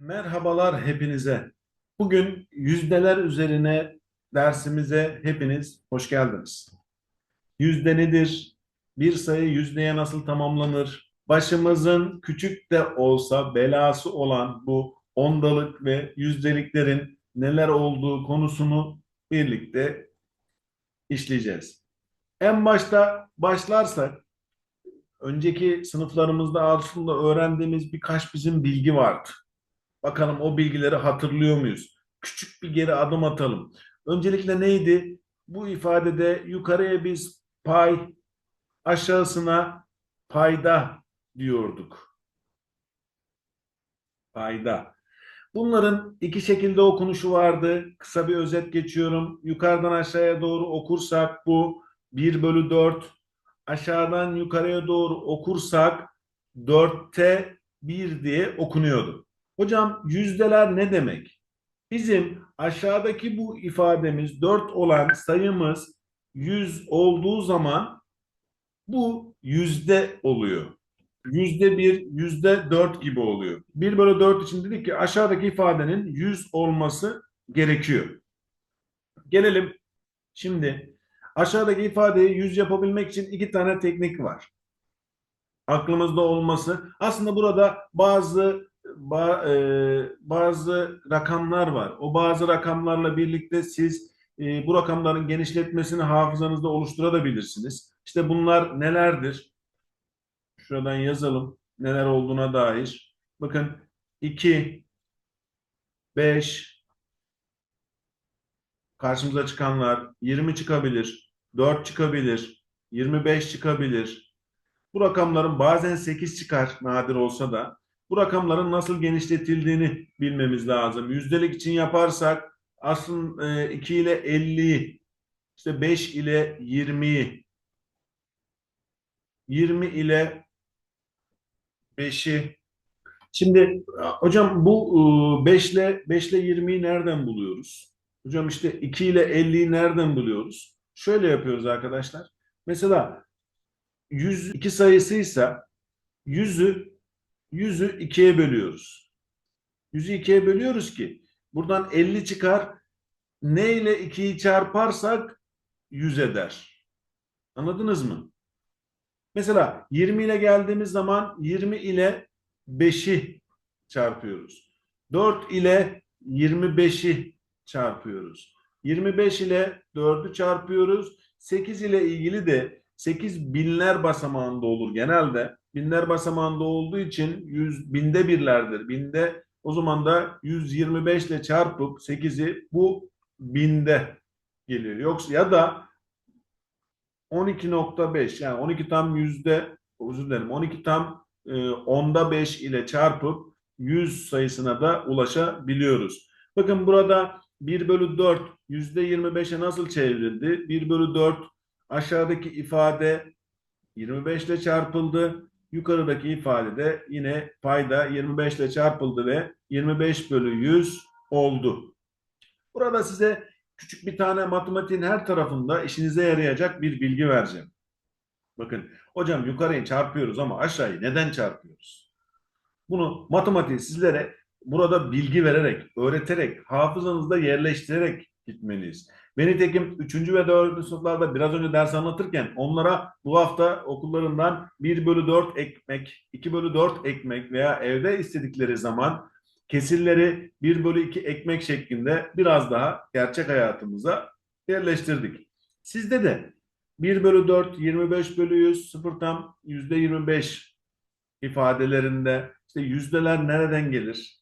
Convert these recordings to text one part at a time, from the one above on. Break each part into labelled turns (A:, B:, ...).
A: Merhabalar hepinize. Bugün yüzdeler üzerine dersimize hepiniz hoş geldiniz. Yüzde nedir? Bir sayı yüzdeye nasıl tamamlanır? Başımızın küçük de olsa belası olan bu ondalık ve yüzdeliklerin neler olduğu konusunu birlikte işleyeceğiz. En başta başlarsak önceki sınıflarımızda aslında öğrendiğimiz birkaç bizim bilgi vardı. Bakalım o bilgileri hatırlıyor muyuz? Küçük bir geri adım atalım. Öncelikle neydi? Bu ifadede yukarıya biz pay, aşağısına payda diyorduk. Payda. Bunların iki şekilde okunuşu vardı. Kısa bir özet geçiyorum. Yukarıdan aşağıya doğru okursak bu 1 bölü 4. Aşağıdan yukarıya doğru okursak 4'te 1 diye okunuyordu. Hocam yüzdeler ne demek? Bizim aşağıdaki bu ifademiz 4 olan sayımız 100 olduğu zaman bu yüzde oluyor. Yüzde bir, yüzde dört gibi oluyor. 1 bölü 4 için dedik ki aşağıdaki ifadenin 100 olması gerekiyor. Gelelim şimdi aşağıdaki ifadeyi 100 yapabilmek için iki tane teknik var. Aklımızda olması. Aslında burada bazı bazı rakamlar var. O bazı rakamlarla birlikte siz bu rakamların genişletmesini hafızanızda oluşturabilirsiniz. İşte bunlar nelerdir? Şuradan yazalım neler olduğuna dair. Bakın 2, 5, karşımıza çıkanlar 20 çıkabilir, 4 çıkabilir, 25 çıkabilir. Bu rakamların bazen 8 çıkar nadir olsa da bu rakamların nasıl genişletildiğini bilmemiz lazım. Yüzdelik için yaparsak aslında 2 ile 50'yi, işte 5 ile 20'yi, 20 ile 5'i. Şimdi hocam bu 5 ile 5 ile 20'yi nereden buluyoruz? Hocam işte 2 ile 50'yi nereden buluyoruz? Şöyle yapıyoruz arkadaşlar. Mesela 102 sayısıysa 100'ü 100'ü 2'ye bölüyoruz. 100'ü 2'ye bölüyoruz ki buradan 50 çıkar. Ne ile 2'yi çarparsak 100 eder. Anladınız mı? Mesela 20 ile geldiğimiz zaman 20 ile 5'i çarpıyoruz. 4 ile 25'i çarpıyoruz. 25 ile 4'ü çarpıyoruz. 8 ile ilgili de 8 binler basamağında olur genelde binler basamağında olduğu için yüz, binde birlerdir. Binde o zaman da 125 ile çarpıp 8'i bu binde geliyor. Yoksa ya da 12.5 yani 12 tam yüzde özür dilerim 12 tam e, onda 5 ile çarpıp 100 sayısına da ulaşabiliyoruz. Bakın burada 1 bölü 4 yüzde 25'e nasıl çevrildi? 1 bölü 4 aşağıdaki ifade 25 ile çarpıldı. Yukarıdaki ifadede yine payda 25 ile çarpıldı ve 25 bölü 100 oldu. Burada size küçük bir tane matematiğin her tarafında işinize yarayacak bir bilgi vereceğim. Bakın hocam yukarıyı çarpıyoruz ama aşağıyı neden çarpıyoruz? Bunu matematiği sizlere burada bilgi vererek, öğreterek, hafızanızda yerleştirerek gitmeliyiz. Beni tekim 3. ve 4. sınıflarda biraz önce ders anlatırken onlara bu hafta okullarından 1 bölü 4 ekmek, 2 bölü 4 ekmek veya evde istedikleri zaman kesirleri 1 bölü 2 ekmek şeklinde biraz daha gerçek hayatımıza yerleştirdik. Sizde de 1 bölü 4, 25 bölü 100, 0 tam %25 ifadelerinde işte yüzdeler nereden gelir?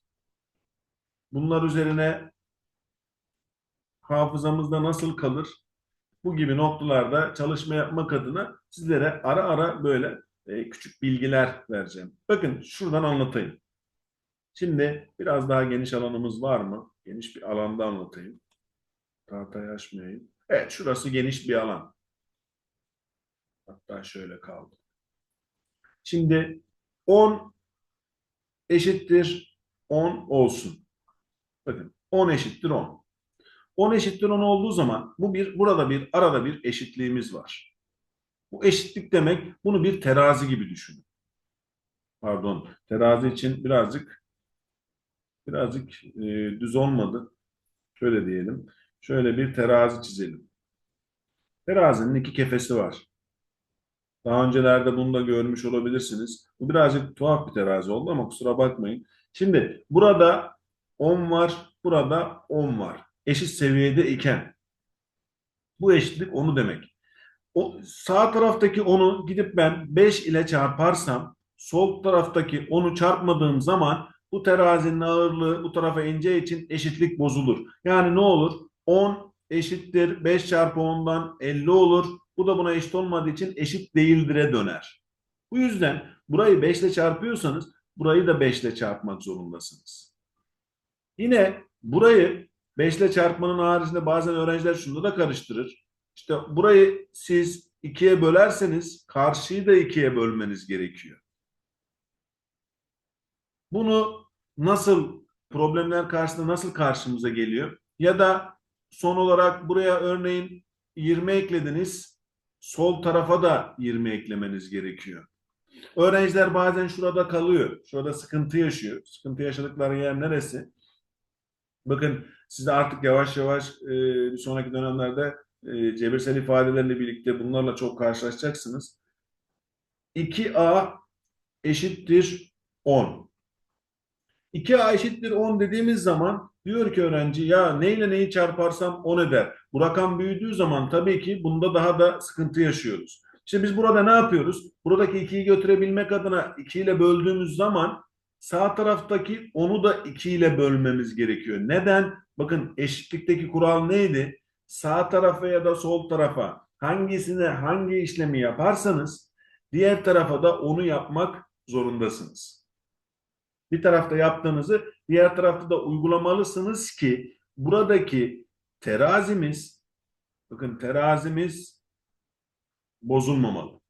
A: Bunlar üzerine hafızamızda nasıl kalır? Bu gibi noktalarda çalışma yapmak adına sizlere ara ara böyle e, küçük bilgiler vereceğim. Bakın şuradan anlatayım. Şimdi biraz daha geniş alanımız var mı? Geniş bir alanda anlatayım. Tahtayı açmayayım. Evet şurası geniş bir alan. Hatta şöyle kaldı. Şimdi 10 eşittir 10 olsun. Bakın 10 eşittir 10. 10 eşittir 10 olduğu zaman bu bir burada bir arada bir eşitliğimiz var. Bu eşitlik demek bunu bir terazi gibi düşünün. Pardon terazi için birazcık birazcık e, düz olmadı. Şöyle diyelim. Şöyle bir terazi çizelim. Terazinin iki kefesi var. Daha öncelerde bunu da görmüş olabilirsiniz. Bu birazcık tuhaf bir terazi oldu ama kusura bakmayın. Şimdi burada 10 var, burada 10 var. Eşit seviyede iken. Bu eşitlik onu demek. O sağ taraftaki 10'u gidip ben 5 ile çarparsam sol taraftaki 10'u çarpmadığım zaman bu terazinin ağırlığı bu tarafa ineceği için eşitlik bozulur. Yani ne olur? 10 eşittir 5 çarpı 10'dan 50 olur. Bu da buna eşit olmadığı için eşit değildir'e döner. Bu yüzden burayı 5 ile çarpıyorsanız burayı da 5 ile çarpmak zorundasınız. Yine burayı 5 ile çarpmanın haricinde bazen öğrenciler şunu da karıştırır. İşte burayı siz 2'ye bölerseniz karşıyı da 2'ye bölmeniz gerekiyor. Bunu nasıl problemler karşısında nasıl karşımıza geliyor? Ya da son olarak buraya örneğin 20 eklediniz. Sol tarafa da 20 eklemeniz gerekiyor. Öğrenciler bazen şurada kalıyor. Şurada sıkıntı yaşıyor. Sıkıntı yaşadıkları yer neresi? Bakın siz de artık yavaş yavaş e, bir sonraki dönemlerde e, cebirsel ifadelerle birlikte bunlarla çok karşılaşacaksınız. 2a eşittir 10. 2a eşittir 10 dediğimiz zaman diyor ki öğrenci ya neyle neyi çarparsam 10 eder. Bu rakam büyüdüğü zaman tabii ki bunda daha da sıkıntı yaşıyoruz. İşte biz burada ne yapıyoruz? Buradaki 2'yi götürebilmek adına 2 ile böldüğümüz zaman sağ taraftaki 10'u da 2 ile bölmemiz gerekiyor. Neden? Bakın eşitlikteki kural neydi? Sağ tarafa ya da sol tarafa hangisine hangi işlemi yaparsanız diğer tarafa da onu yapmak zorundasınız. Bir tarafta yaptığınızı diğer tarafta da uygulamalısınız ki buradaki terazimiz bakın terazimiz bozulmamalı.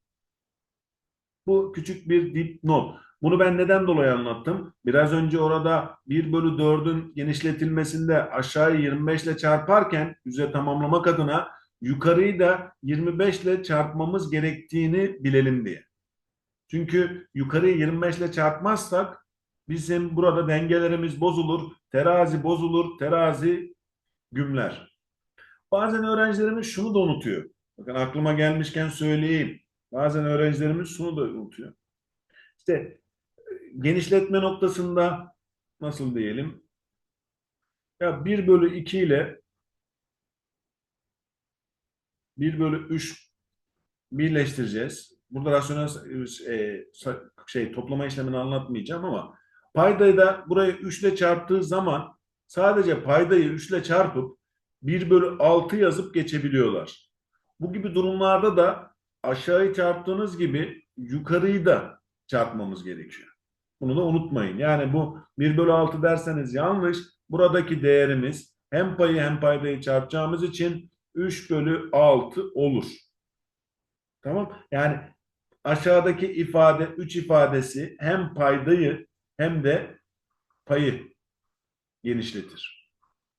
A: Bu küçük bir dipnot. Bunu ben neden dolayı anlattım? Biraz önce orada 1 bölü 4'ün genişletilmesinde aşağıyı 25 ile çarparken yüze tamamlamak adına yukarıyı da 25 ile çarpmamız gerektiğini bilelim diye. Çünkü yukarıyı 25 ile çarpmazsak bizim burada dengelerimiz bozulur, terazi bozulur, terazi gümler. Bazen öğrencilerimiz şunu da unutuyor. Bakın aklıma gelmişken söyleyeyim. Bazen öğrencilerimiz şunu da unutuyor. İşte genişletme noktasında nasıl diyelim? Ya 1 bölü 2 ile 1 bölü 3 birleştireceğiz. Burada rasyonel e, şey toplama işlemini anlatmayacağım ama paydayı da burayı 3 ile çarptığı zaman sadece paydayı 3 ile çarpıp 1 bölü 6 yazıp geçebiliyorlar. Bu gibi durumlarda da aşağıyı çarptığınız gibi yukarıyı da çarpmamız gerekiyor. Bunu da unutmayın. Yani bu 1 bölü 6 derseniz yanlış. Buradaki değerimiz hem payı hem paydayı çarpacağımız için 3 bölü 6 olur. Tamam. Yani aşağıdaki ifade 3 ifadesi hem paydayı hem de payı genişletir.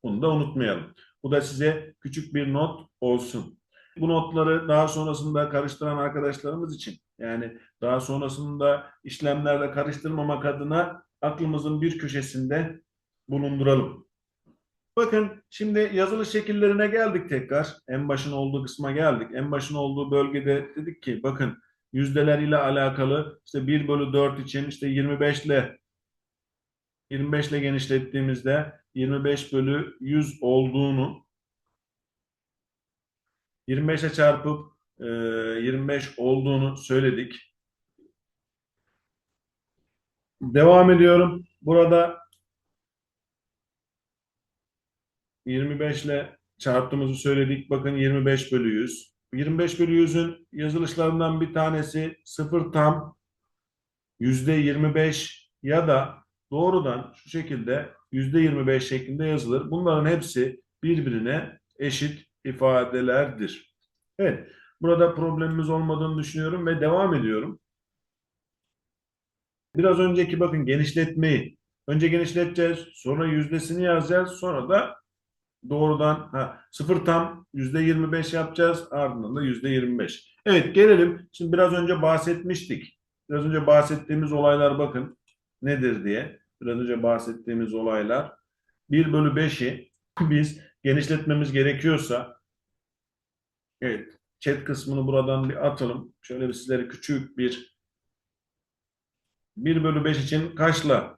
A: Bunu da unutmayalım. Bu da size küçük bir not olsun. Bu notları daha sonrasında karıştıran arkadaşlarımız için yani daha sonrasında işlemlerle karıştırmamak adına aklımızın bir köşesinde bulunduralım. Bakın şimdi yazılı şekillerine geldik tekrar. En başın olduğu kısma geldik. En başın olduğu bölgede dedik ki bakın yüzdeler ile alakalı işte 1 bölü 4 için işte 25 ile 25 ile genişlettiğimizde 25 bölü 100 olduğunu 25 ile çarpıp 25 olduğunu söyledik. Devam ediyorum. Burada 25 ile çarptığımızı söyledik. Bakın 25 bölü 100. 25 bölü 100'ün yazılışlarından bir tanesi 0 tam yüzde 25 ya da doğrudan şu şekilde yüzde 25 şeklinde yazılır. Bunların hepsi birbirine eşit ifadelerdir. Evet, burada problemimiz olmadığını düşünüyorum ve devam ediyorum. Biraz önceki bakın genişletmeyi. Önce genişleteceğiz, sonra yüzdesini yazacağız, sonra da doğrudan ha, sıfır tam yüzde 25 yapacağız, ardından da yüzde 25. Evet, gelelim. Şimdi biraz önce bahsetmiştik. Biraz önce bahsettiğimiz olaylar bakın nedir diye. biraz önce bahsettiğimiz olaylar. 1 bölü 5'i biz genişletmemiz gerekiyorsa evet chat kısmını buradan bir atalım. Şöyle bir sizlere küçük bir 1 bölü 5 için kaçla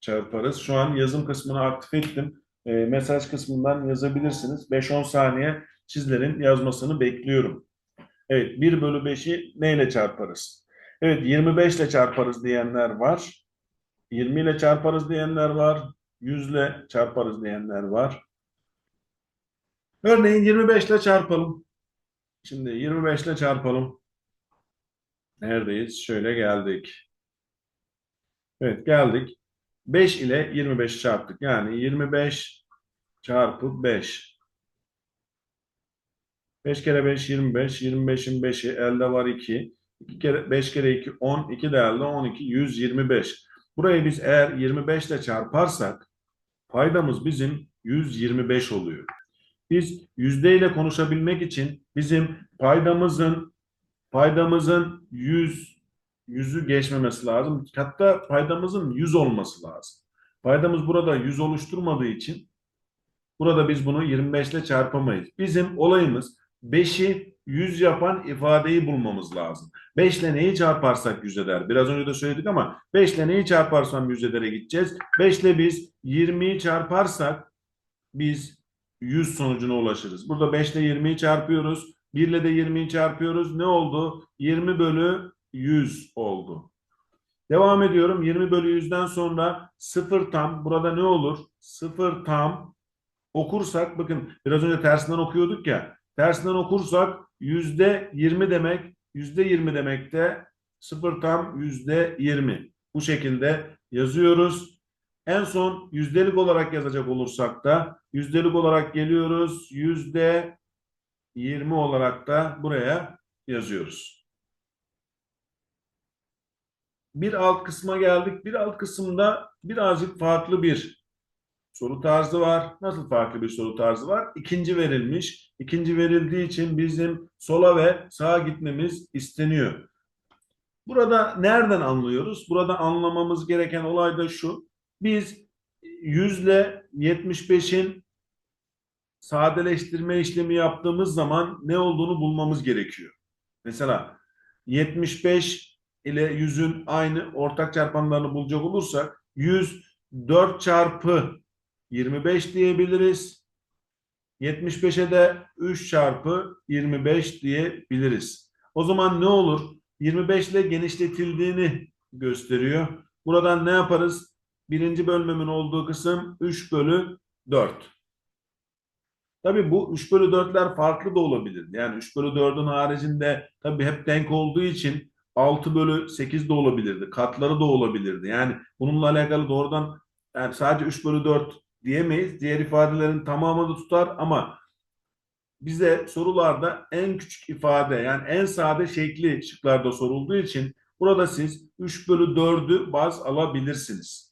A: çarparız? Şu an yazım kısmını aktif ettim. E, mesaj kısmından yazabilirsiniz. 5-10 saniye sizlerin yazmasını bekliyorum. Evet 1 bölü 5'i neyle çarparız? Evet 25 ile çarparız diyenler var. 20 ile çarparız diyenler var. 100 ile çarparız diyenler var. Örneğin 25 ile çarpalım. Şimdi 25 ile çarpalım. Neredeyiz? Şöyle geldik. Evet geldik. 5 ile 25 çarptık. Yani 25 çarpı 5. 5 kere 5 25. 25'in 5'i elde var 2. 2 kere 5 kere 2 10. 2 de elde 12. 125. Burayı biz eğer 25 ile çarparsak paydamız bizim 125 oluyor. Biz yüzdeyle konuşabilmek için bizim paydamızın paydamızın 100 yüzü geçmemesi lazım. Hatta paydamızın 100 olması lazım. Paydamız burada 100 oluşturmadığı için burada biz bunu 25 ile çarpamayız. Bizim olayımız 5'i 100 yapan ifadeyi bulmamız lazım. 5 ile neyi çarparsak 100 eder. Biraz önce de söyledik ama 5 ile neyi çarparsam 100 edere gideceğiz. 5 ile biz 20'yi çarparsak biz 100 sonucuna ulaşırız. Burada 5 ile 20'yi çarpıyoruz. 1 ile de 20'yi çarpıyoruz. Ne oldu? 20 bölü 100 oldu. Devam ediyorum. 20 bölü 100'den sonra 0 tam. Burada ne olur? 0 tam okursak bakın biraz önce tersinden okuyorduk ya. Tersinden okursak yüzde 20 demek. Yüzde 20 demek de 0 tam yüzde 20. Bu şekilde yazıyoruz. En son yüzdelik olarak yazacak olursak da yüzdelik olarak geliyoruz. Yüzde 20 olarak da buraya yazıyoruz. Bir alt kısma geldik. Bir alt kısımda birazcık farklı bir soru tarzı var. Nasıl farklı bir soru tarzı var? İkinci verilmiş. İkinci verildiği için bizim sola ve sağa gitmemiz isteniyor. Burada nereden anlıyoruz? Burada anlamamız gereken olay da şu. Biz yüzle 75'in sadeleştirme işlemi yaptığımız zaman ne olduğunu bulmamız gerekiyor. Mesela 75 ile 100'ün aynı ortak çarpanlarını bulacak olursak 100 4 çarpı 25 diyebiliriz. 75'e de 3 çarpı 25 diyebiliriz. O zaman ne olur? 25 ile genişletildiğini gösteriyor. Buradan ne yaparız? Birinci bölmemin olduğu kısım 3 bölü 4. Tabii bu 3 bölü 4'ler farklı da olabilir. Yani 3 bölü 4'ün haricinde tabii hep denk olduğu için 6 bölü 8 de olabilirdi. Katları da olabilirdi. Yani bununla alakalı doğrudan yani sadece 3 bölü 4 diyemeyiz. Diğer ifadelerin tamamı da tutar ama bize sorularda en küçük ifade yani en sade şekli şıklarda sorulduğu için burada siz 3 bölü 4'ü baz alabilirsiniz.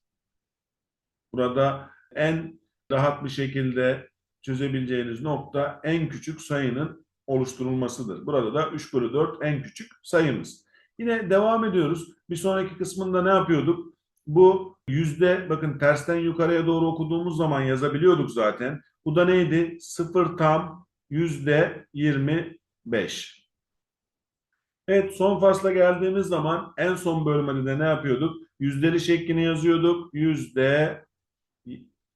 A: Burada en rahat bir şekilde çözebileceğiniz nokta en küçük sayının oluşturulmasıdır. Burada da 3 bölü 4 en küçük sayımız. Yine devam ediyoruz. Bir sonraki kısmında ne yapıyorduk? Bu yüzde bakın tersten yukarıya doğru okuduğumuz zaman yazabiliyorduk zaten. Bu da neydi? 0 tam yüzde 25. Evet son fasla geldiğimiz zaman en son bölümde de ne yapıyorduk? Yüzdeli şeklini yazıyorduk. Yüzde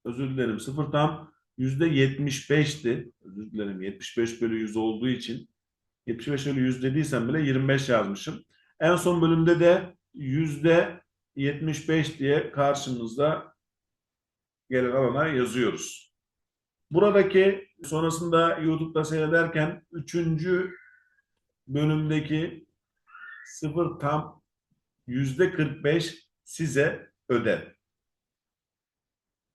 A: özür dilerim 0 tam yüzde 75'ti. Özür dilerim 75 bölü 100 olduğu için 75 bölü 100 dediysem bile 25 yazmışım. En son bölümde de yüzde 75 diye karşımızda gelen alana yazıyoruz. Buradaki sonrasında YouTube'da seyrederken üçüncü bölümdeki sıfır tam yüzde 45 size öder.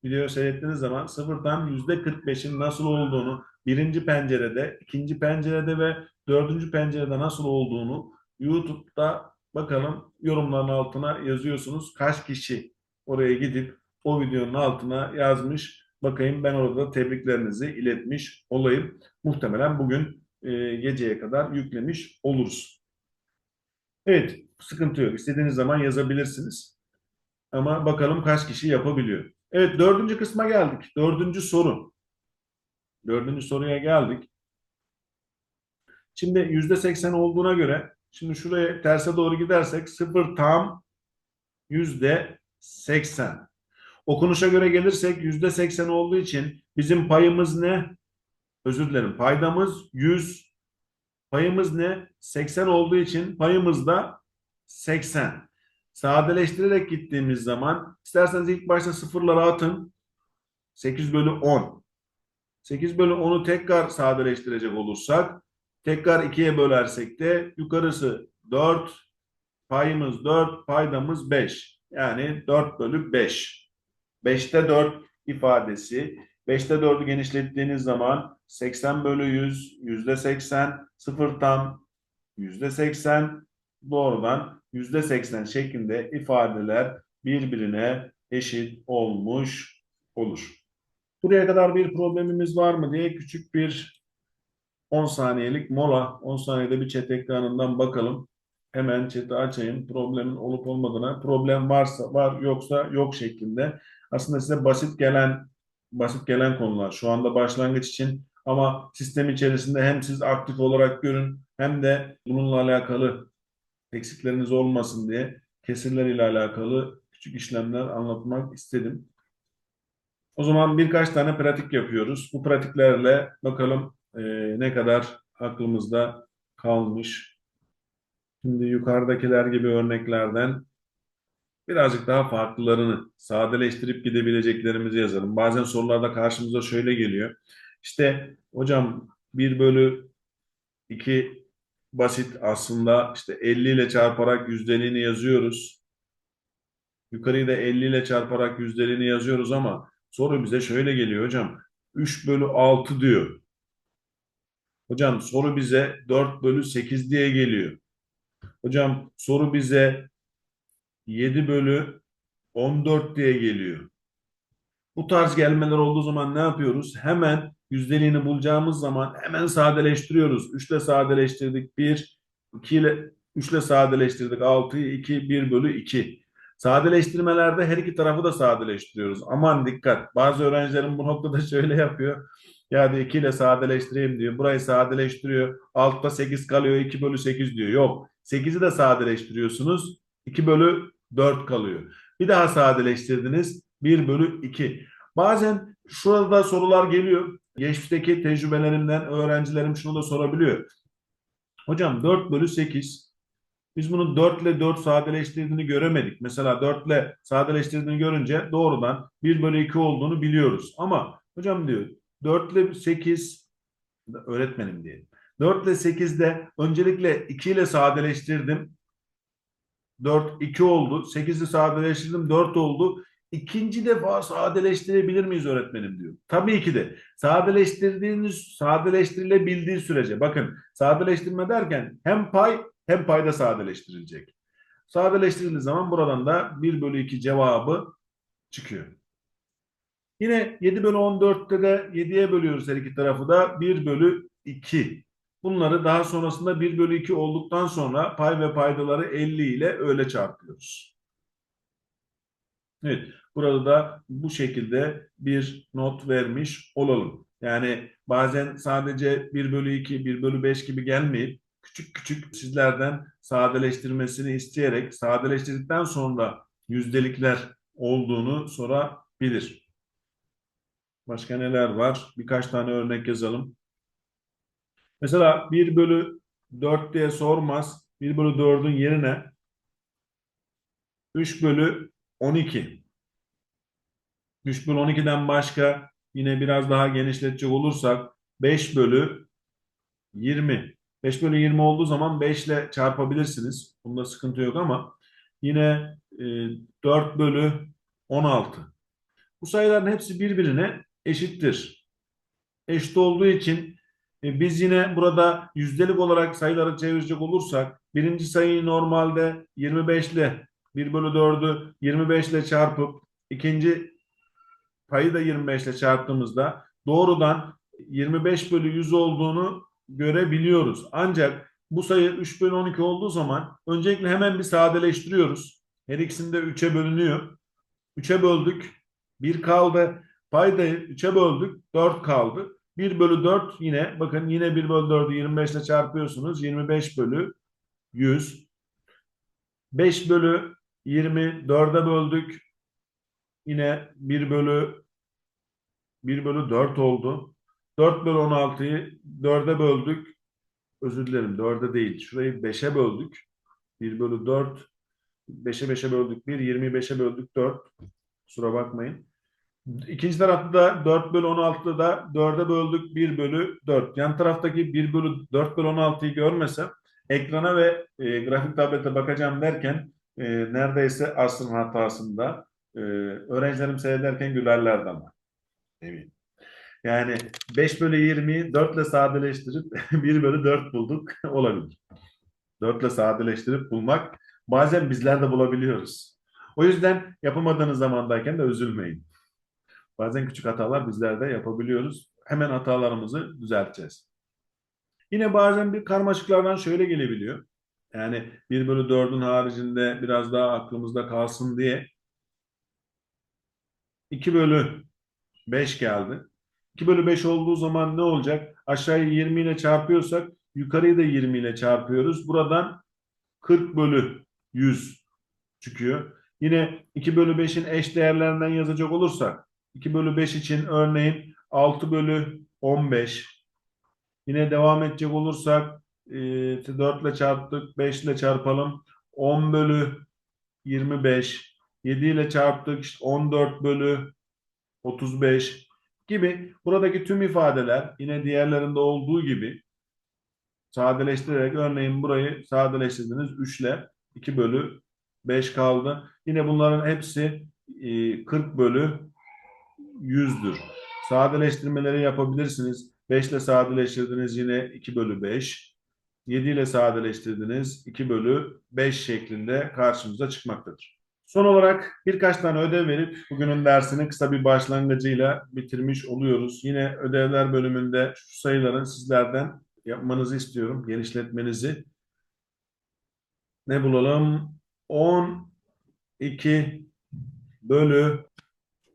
A: Video seyrettiğiniz zaman sıfır tam yüzde 45'in nasıl olduğunu birinci pencerede, ikinci pencerede ve dördüncü pencerede nasıl olduğunu YouTube'da bakalım yorumların altına yazıyorsunuz. Kaç kişi oraya gidip o videonun altına yazmış. Bakayım ben orada tebriklerinizi iletmiş olayım. Muhtemelen bugün e, geceye kadar yüklemiş oluruz. Evet, sıkıntı yok. İstediğiniz zaman yazabilirsiniz. Ama bakalım kaç kişi yapabiliyor. Evet dördüncü kısma geldik. Dördüncü soru. Dördüncü soruya geldik. Şimdi yüzde seksen olduğuna göre şimdi şuraya terse doğru gidersek sıfır tam yüzde seksen. Okunuşa göre gelirsek yüzde seksen olduğu için bizim payımız ne? Özür dilerim. Paydamız 100. Payımız ne? 80 olduğu için payımız da 80. Sadeleştirerek gittiğimiz zaman isterseniz ilk başta sıfırları atın. 8 bölü 10. 8 bölü 10'u tekrar sadeleştirecek olursak tekrar 2'ye bölersek de yukarısı 4 payımız 4 paydamız 5. Yani 4 bölü 5. 5'te 4 ifadesi 5'te 4'ü genişlettiğiniz zaman 80 bölü 100 yüzde 80 sıfır tam yüzde 80 doğrudan yüzde 80 şeklinde ifadeler birbirine eşit olmuş olur. Buraya kadar bir problemimiz var mı diye küçük bir 10 saniyelik mola. 10 saniyede bir chat ekranından bakalım. Hemen chat'i açayım. Problemin olup olmadığına. Problem varsa var yoksa yok şeklinde. Aslında size basit gelen basit gelen konular. Şu anda başlangıç için ama sistem içerisinde hem siz aktif olarak görün hem de bununla alakalı eksikleriniz olmasın diye kesirler ile alakalı küçük işlemler anlatmak istedim. O zaman birkaç tane pratik yapıyoruz. Bu pratiklerle bakalım e, ne kadar aklımızda kalmış. Şimdi yukarıdakiler gibi örneklerden birazcık daha farklılarını sadeleştirip gidebileceklerimizi yazalım. Bazen sorularda karşımıza şöyle geliyor. İşte hocam 1 bölü 2 basit aslında işte 50 ile çarparak yüzdeliğini yazıyoruz. Yukarıyı da 50 ile çarparak yüzdeliğini yazıyoruz ama soru bize şöyle geliyor hocam. 3 bölü 6 diyor. Hocam soru bize 4 bölü 8 diye geliyor. Hocam soru bize 7 bölü 14 diye geliyor. Bu tarz gelmeler olduğu zaman ne yapıyoruz? Hemen yüzdeliğini bulacağımız zaman hemen sadeleştiriyoruz. 3 ile sadeleştirdik 1, 2 ile 3 ile sadeleştirdik 6'yı 2, 1 bölü 2. Sadeleştirmelerde her iki tarafı da sadeleştiriyoruz. Aman dikkat. Bazı öğrencilerim bu noktada şöyle yapıyor. Ya diyor 2 ile sadeleştireyim diyor. Burayı sadeleştiriyor. Altta 8 kalıyor 2 bölü 8 diyor. Yok. 8'i de sadeleştiriyorsunuz. 2 bölü 4 kalıyor. Bir daha sadeleştirdiniz. 1 bölü 2. Bazen şurada sorular geliyor. Geçmişteki tecrübelerimden öğrencilerim şunu da sorabiliyor. Hocam 4 bölü 8 biz bunu 4 ile 4 sadeleştirdiğini göremedik. Mesela 4 ile sadeleştirdiğini görünce doğrudan 1 bölü 2 olduğunu biliyoruz. Ama hocam diyor 4 ile 8 öğretmenim diyelim. 4 ile 8'de öncelikle 2 ile sadeleştirdim. 4 2 oldu. 8'i sadeleştirdim 4 oldu. İkinci defa sadeleştirebilir miyiz öğretmenim diyor. Tabii ki de sadeleştirdiğiniz sadeleştirilebildiği sürece bakın sadeleştirme derken hem pay hem payda sadeleştirilecek. Sadeleştirildiği zaman buradan da 1 bölü 2 cevabı çıkıyor. Yine 7 bölü 14'te de 7'ye bölüyoruz her iki tarafı da 1 bölü 2. Bunları daha sonrasında 1 bölü 2 olduktan sonra pay ve paydaları 50 ile öyle çarpıyoruz. Evet, burada da bu şekilde bir not vermiş olalım. Yani bazen sadece 1 bölü 2, 1 bölü 5 gibi gelmeyip küçük küçük sizlerden sadeleştirmesini isteyerek sadeleştirdikten sonra yüzdelikler olduğunu sorabilir. Başka neler var? Birkaç tane örnek yazalım. Mesela 1 bölü 4 diye sormaz. 1 bölü 4'ün yerine 3 bölü 12. 3 bölü 12'den başka yine biraz daha genişletecek olursak 5 bölü 20. 5 bölü 20 olduğu zaman 5 ile çarpabilirsiniz. Bunda sıkıntı yok ama yine e, 4 bölü 16. Bu sayıların hepsi birbirine eşittir. Eşit olduğu için e, biz yine burada yüzdelik olarak sayıları çevirecek olursak birinci sayıyı normalde 25 ile 1 bölü 4'ü 25 ile çarpıp ikinci payı da 25 ile çarptığımızda doğrudan 25 bölü 100 olduğunu görebiliyoruz. Ancak bu sayı 3 bölü 12 olduğu zaman öncelikle hemen bir sadeleştiriyoruz. Her ikisinde 3'e bölünüyor. 3'e böldük. 1 kaldı. Paydayı 3'e böldük. 4 kaldı. 1 bölü 4 yine bakın yine 1 bölü 4'ü 25 ile çarpıyorsunuz. 25 bölü 100. 5 bölü 20 4'e böldük. Yine 1 bölü 1 bölü 4 oldu. 4 bölü 16'yı 4'e böldük. Özür dilerim 4'e değil. Şurayı 5'e böldük. 1 bölü 4 5'e 5'e böldük 1, 25'e böldük 4. Kusura bakmayın. İkinci tarafta da 4 bölü 16'da da 4'e böldük 1 bölü 4. Yan taraftaki 1 bölü 4 bölü 16'yı görmesem ekrana ve e, grafik tablete bakacağım derken e, neredeyse asrın hatasında e, öğrencilerim seyrederken gülerlerdi ama. Eminim. Yani 5 bölü 20'yi 4 ile sadeleştirip 1 bölü 4 bulduk olabilir. 4 ile sadeleştirip bulmak bazen bizler de bulabiliyoruz. O yüzden yapamadığınız zamandayken de üzülmeyin. Bazen küçük hatalar bizler de yapabiliyoruz. Hemen hatalarımızı düzelteceğiz. Yine bazen bir karmaşıklardan şöyle gelebiliyor. Yani 1 bölü 4'ün haricinde biraz daha aklımızda kalsın diye 2 bölü 5 geldi. 2 bölü 5 olduğu zaman ne olacak? Aşağıyı 20 ile çarpıyorsak yukarıyı da 20 ile çarpıyoruz. Buradan 40 bölü 100 çıkıyor. Yine 2 bölü 5'in eş değerlerinden yazacak olursak 2 bölü 5 için örneğin 6 bölü 15 yine devam edecek olursak e, 4 ile çarptık 5 ile çarpalım 10 bölü 25 7 ile çarptık işte 14 bölü 35 gibi buradaki tüm ifadeler yine diğerlerinde olduğu gibi sadeleştirerek örneğin burayı sadeleştirdiniz 3 ile 2 bölü 5 kaldı. Yine bunların hepsi e, 40 bölü 100'dür. Sadeleştirmeleri yapabilirsiniz. 5 ile sadeleştirdiniz yine 2 bölü 5. 7 ile sadeleştirdiniz 2 bölü 5 şeklinde karşımıza çıkmaktadır. Son olarak birkaç tane ödev verip bugünün dersini kısa bir başlangıcıyla bitirmiş oluyoruz. Yine ödevler bölümünde şu sayıların sizlerden yapmanızı istiyorum, genişletmenizi. Ne bulalım? 12 bölü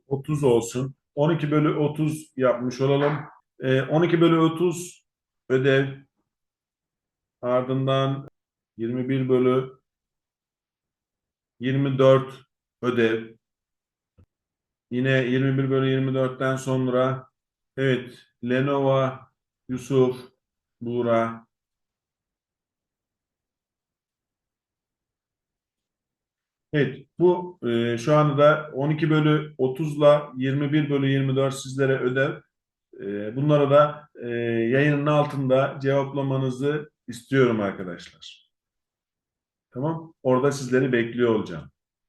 A: 30 olsun. 12 bölü 30 yapmış olalım. Ee, 12 bölü 30 ödev. Ardından 21 bölü 24 ödev. Yine 21 bölü 24'ten sonra evet Lenovo, Yusuf, Buğra. Evet bu e, şu anda da 12 bölü 30 ile 21 bölü 24 sizlere ödev. E, bunları da e, yayının altında cevaplamanızı istiyorum arkadaşlar. Tamam. Orada sizleri bekliyor olacağım.